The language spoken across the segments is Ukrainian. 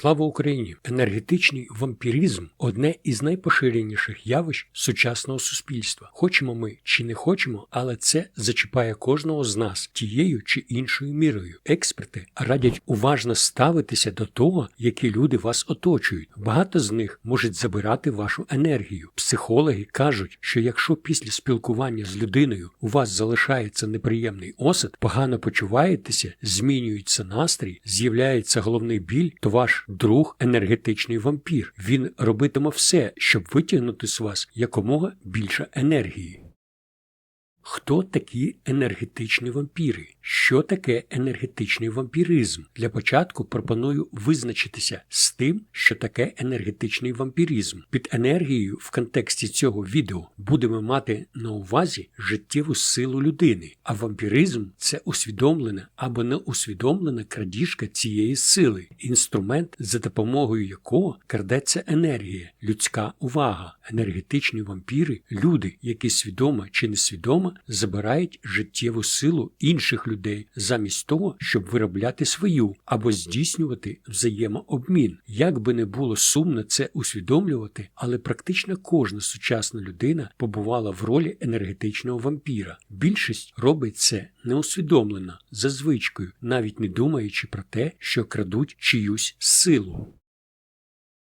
Слава Україні! Енергетичний вампіризм одне із найпоширеніших явищ сучасного суспільства. Хочемо ми чи не хочемо, але це зачіпає кожного з нас тією чи іншою мірою. Експерти радять уважно ставитися до того, які люди вас оточують. Багато з них можуть забирати вашу енергію. Психологи кажуть, що якщо після спілкування з людиною у вас залишається неприємний осад, погано почуваєтеся, змінюється настрій, з'являється головний біль, то ваш друг енергетичний вампір. Він робитиме все, щоб витягнути з вас якомога більше енергії. Хто такі енергетичні вампіри? Що таке енергетичний вампіризм? Для початку пропоную визначитися з тим, що таке енергетичний вампіризм. Під енергією в контексті цього відео будемо мати на увазі життєву силу людини, а вампіризм це усвідомлена або неусвідомлена крадіжка цієї сили, інструмент, за допомогою якого крадеться енергія, людська увага. Енергетичні вампіри люди, які свідомо чи несвідомо забирають життєву силу інших людей замість того, щоб виробляти свою або здійснювати взаємообмін. Як би не було сумно це усвідомлювати, але практично кожна сучасна людина побувала в ролі енергетичного вампіра. Більшість робить це неусвідомлено, за звичкою, навіть не думаючи про те, що крадуть чиюсь силу.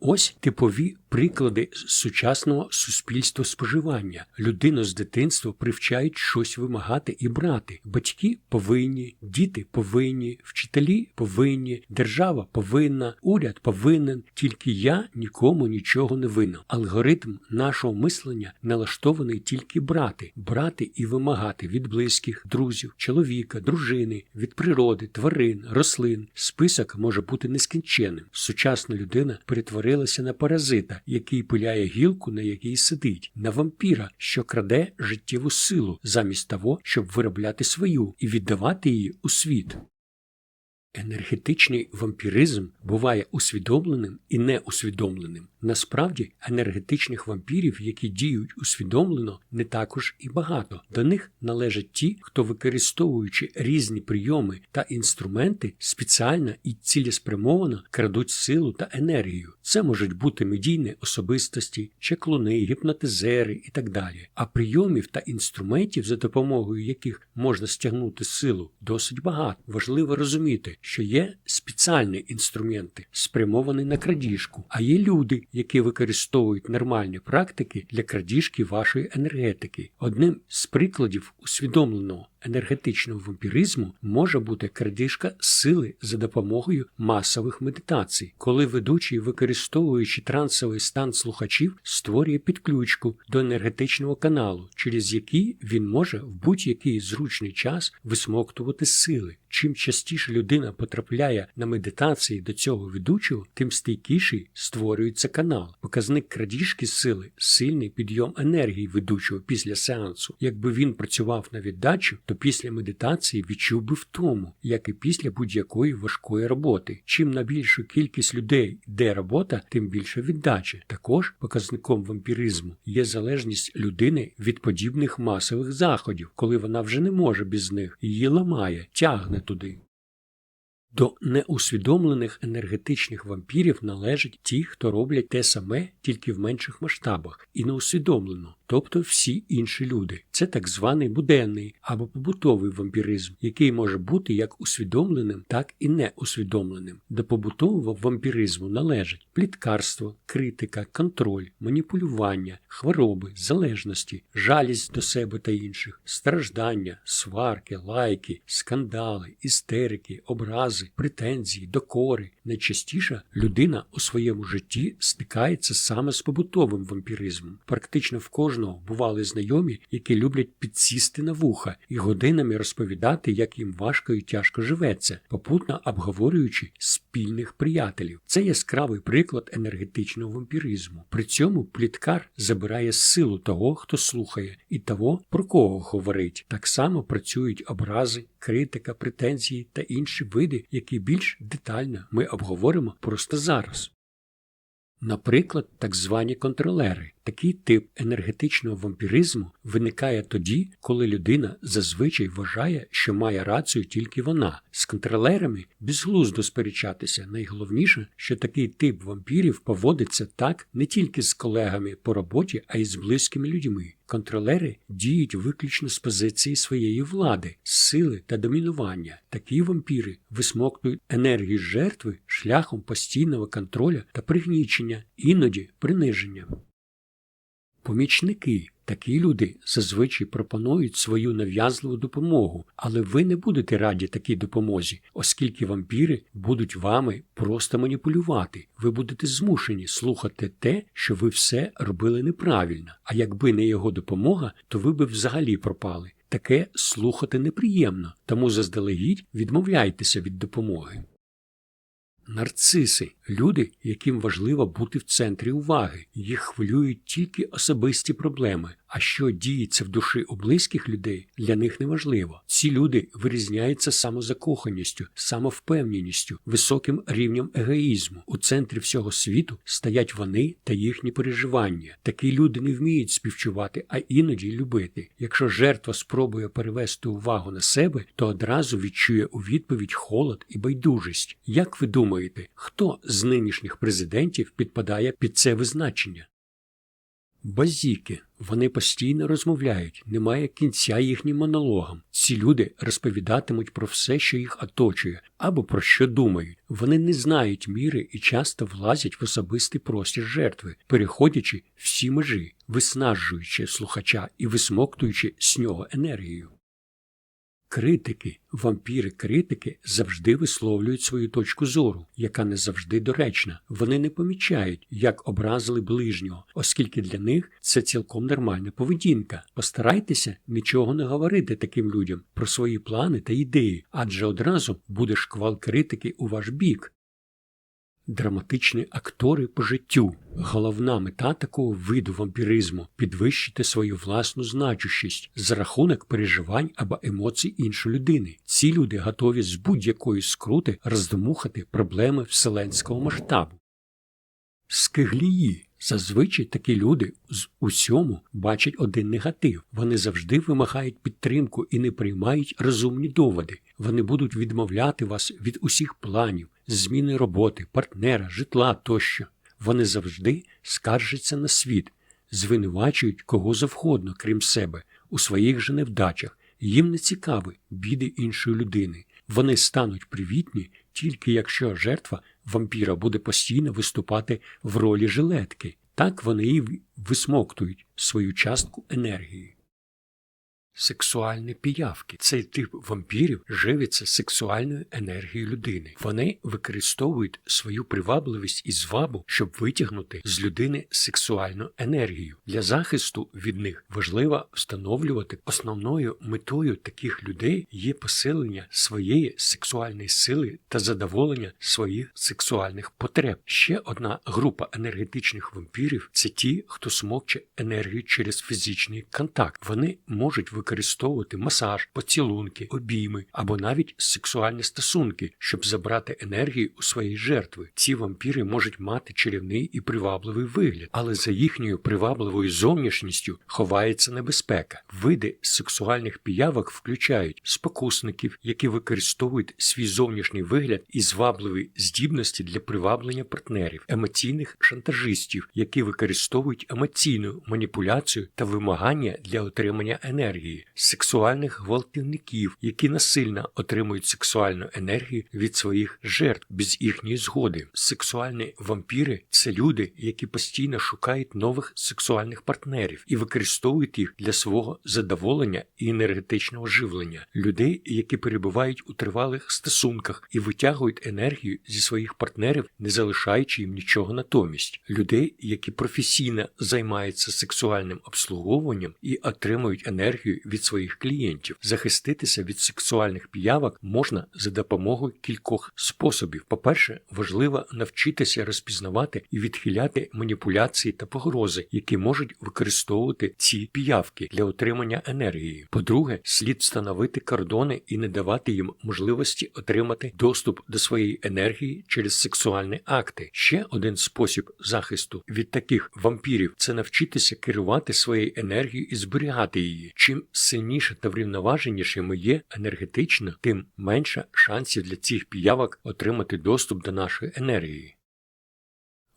Ось типові приклади сучасного суспільства споживання. Людину з дитинства привчають щось вимагати і брати. Батьки повинні, діти повинні, вчителі повинні, держава повинна, уряд повинен. Тільки я нікому нічого не винен. Алгоритм нашого мислення налаштований тільки брати, брати і вимагати від близьких, друзів, чоловіка, дружини, від природи, тварин, рослин. Список може бути нескінченним. Сучасна людина перетворилася на паразита який пиляє гілку, на якій сидить, на вампіра, що краде життєву силу, замість того, щоб виробляти свою і віддавати її у світ. Енергетичний вампіризм буває усвідомленим і неусвідомленим. Насправді, енергетичних вампірів, які діють усвідомлено, не також і багато. До них належать ті, хто, використовуючи різні прийоми та інструменти, спеціально і цілеспрямовано крадуть силу та енергію. Це можуть бути медійні особистості, чеклуни, гіпнотизери і так далі. А прийомів та інструментів, за допомогою яких можна стягнути силу, досить багато. Важливо розуміти, що є спеціальні інструменти, спрямовані на крадіжку, а є люди, які використовують нормальні практики для крадіжки вашої енергетики. Одним з прикладів усвідомленого енергетичного вампіризму може бути крадіжка сили за допомогою масових медитацій, коли ведучий, використовуючи трансовий стан слухачів, створює підключку до енергетичного каналу, через який він може в будь-який зручний час висмоктувати сили. Чим частіше людина потрапляє на медитації до цього ведучого, тим стійкіший створюється канал. Показник крадіжки сили сильний підйом енергії ведучого після сеансу. Якби він працював на віддачу, то після медитації відчув би втому, як і після будь-якої важкої роботи. Чим на більшу кількість людей йде робота, тим більше віддачі. Також показником вампіризму є залежність людини від подібних масових заходів, коли вона вже не може без них, її ламає, тягне туди. До неусвідомлених енергетичних вампірів належать ті, хто роблять те саме тільки в менших масштабах, і неусвідомлено, тобто всі інші люди. Це так званий буденний або побутовий вампіризм, який може бути як усвідомленим, так і неусвідомленим. До побутового вампіризму належать пліткарство, критика, контроль, маніпулювання, хвороби, залежності, жалість до себе та інших, страждання, сварки, лайки, скандали, істерики, образи, претензії, докори. Найчастіше людина у своєму житті стикається саме з побутовим вампіризмом. Практично в кожного бували знайомі, які люблять підсісти на вуха і годинами розповідати, як їм важко і тяжко живеться, попутно обговорюючи спільних приятелів. Це яскравий приклад енергетичного вампіризму. При цьому пліткар забирає силу того, хто слухає, і того, про кого говорить. Так само працюють образи, критика, претензії та інші види, які більш детально ми обговоримо просто зараз. Наприклад, так звані контролери. Такий тип енергетичного вампіризму виникає тоді, коли людина зазвичай вважає, що має рацію тільки вона. З контролерами безглуздо сперечатися. Найголовніше, що такий тип вампірів поводиться так не тільки з колегами по роботі, а й з близькими людьми. Контролери діють виключно з позиції своєї влади, сили та домінування. Такі вампіри висмоктують енергію жертви шляхом постійного контроля та пригнічення, іноді приниження. Помічники такі люди зазвичай пропонують свою нав'язливу допомогу, але ви не будете раді такій допомозі, оскільки вампіри будуть вами просто маніпулювати. Ви будете змушені слухати те, що ви все робили неправильно. А якби не його допомога, то ви би взагалі пропали. Таке слухати неприємно, тому заздалегідь відмовляйтеся від допомоги. Нарциси люди, яким важливо бути в центрі уваги, їх хвилюють тільки особисті проблеми. А що діється в душі у близьких людей, для них неважливо. Ці люди вирізняються самозакоханістю, самовпевненістю, високим рівнем егоїзму. У центрі всього світу стоять вони та їхні переживання. Такі люди не вміють співчувати, а іноді любити. Якщо жертва спробує перевести увагу на себе, то одразу відчує у відповідь холод і байдужість. Як ви думаєте, хто з нинішніх президентів підпадає під це визначення? Базіки. Вони постійно розмовляють, немає кінця їхнім монологам. Ці люди розповідатимуть про все, що їх оточує, або про що думають. Вони не знають міри і часто влазять в особистий простір жертви, переходячи всі межі, виснажуючи слухача і висмоктуючи з нього енергію. Критики, вампіри-критики завжди висловлюють свою точку зору, яка не завжди доречна. Вони не помічають, як образили ближнього, оскільки для них це цілком нормальна поведінка. Постарайтеся нічого не говорити таким людям про свої плани та ідеї, адже одразу буде шквал критики у ваш бік. Драматичні актори по життю. Головна мета такого виду вампіризму підвищити свою власну значущість за рахунок переживань або емоцій іншої людини. Ці люди готові з будь-якої скрути роздмухати проблеми вселенського масштабу. Скиглії. Зазвичай такі люди з усьому бачать один негатив. Вони завжди вимагають підтримку і не приймають розумні доводи. Вони будуть відмовляти вас від усіх планів, зміни роботи, партнера, житла тощо. Вони завжди скаржаться на світ, звинувачують кого завгодно, крім себе, у своїх же невдачах. Їм не цікаві біди іншої людини. Вони стануть привітні тільки якщо жертва вампіра буде постійно виступати в ролі жилетки. Так вони і висмоктують свою частку енергії. Сексуальні піявки. Цей тип вампірів живиться сексуальною енергією людини. Вони використовують свою привабливість і звабу, щоб витягнути з людини сексуальну енергію. Для захисту від них важливо встановлювати основною метою таких людей є посилення своєї сексуальної сили та задоволення своїх сексуальних потреб. Ще одна група енергетичних вампірів це ті, хто смокче енергію через фізичний контакт. Вони можуть використовувати масаж, поцілунки, обійми або навіть сексуальні стосунки, щоб забрати енергію у своєї жертви. Ці вампіри можуть мати чарівний і привабливий вигляд, але за їхньою привабливою зовнішністю ховається небезпека. Види сексуальних піявок включають спокусників, які використовують свій зовнішній вигляд і звабливі здібності для приваблення партнерів, емоційних шантажистів, які використовують емоційну маніпуляцію та вимагання для отримання енергії, сексуальних гвалтівників, які насильно отримують сексуальну енергію від своїх жертв без їхньої згоди. Сексуальні вампіри це люди, які постійно шукають нових сексуальних партнерів і використовують їх для свого задоволення і енергетичного живлення, людей, які перебувають у тривалих стосунках і витягують енергію зі своїх партнерів, не залишаючи їм нічого натомість, людей, які професійно займаються сексуальним обслуговуванням і отримують енергію від своїх клієнтів. Захиститися від сексуальних піявок можна за допомогою кількох способів. По-перше, важливо навчитися розпізнавати і відхиляти маніпуляції та погрози, які можуть використовувати ці піявки для отримання енергії. По-друге, слід встановити кордони і не давати їм можливості отримати доступ до своєї енергії через сексуальні акти. Ще один спосіб захисту від таких вампірів це навчитися керувати своєю енергією і зберігати її. Чим сильніше та врівноваженіше ми є енергетично, тим менше шансів для цих піявок отримати доступ до нашої енергії.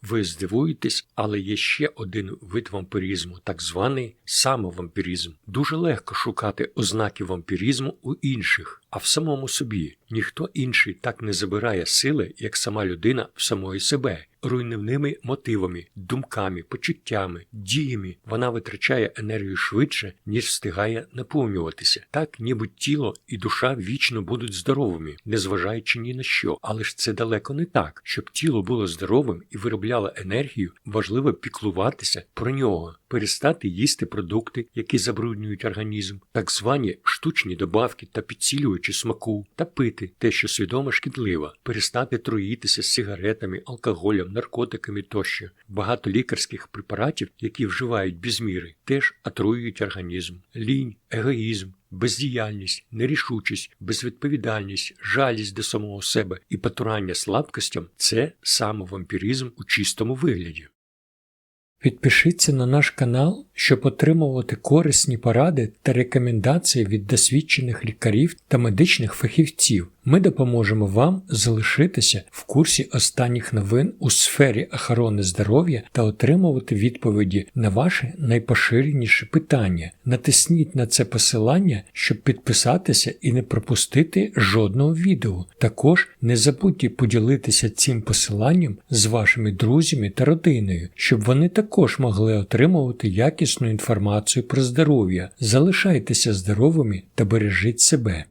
Ви здивуєтесь, але є ще один вид вампірізму, так званий самовампірізм. Дуже легко шукати ознаки вампірізму у інших, а в самому собі. Ніхто інший так не забирає сили, як сама людина в самої себе. Руйнівними мотивами, думками, почуттями, діями вона витрачає енергію швидше, ніж встигає наповнюватися. Так, ніби тіло і душа вічно будуть здоровими, незважаючи ні на що. Але ж це далеко не так. Щоб тіло було здоровим і виробляло енергію, важливо піклуватися про нього, перестати їсти продукти, які забруднюють організм, так звані штучні добавки та підсилювачі смаку, та пити те, що свідомо шкідливо, перестати труїтися з сигаретами, алкоголем, наркотиками тощо. Багато лікарських препаратів, які вживають без міри, теж отруюють організм. Лінь, егоїзм, бездіяльність, нерішучість, безвідповідальність, жалість до самого себе і потурання слабкостям це самовампіризм у чистому вигляді. Підпишіться на наш канал, щоб отримувати корисні поради та рекомендації від досвідчених лікарів та медичних фахівців. Ми допоможемо вам залишитися в курсі останніх новин у сфері охорони здоров'я та отримувати відповіді на ваші найпоширеніші питання. Натисніть на це посилання, щоб підписатися і не пропустити жодного відео. Також не забудьте поділитися цим посиланням з вашими друзями та родиною, щоб вони також могли отримувати якісну інформацію про здоров'я. Залишайтеся здоровими та бережіть себе.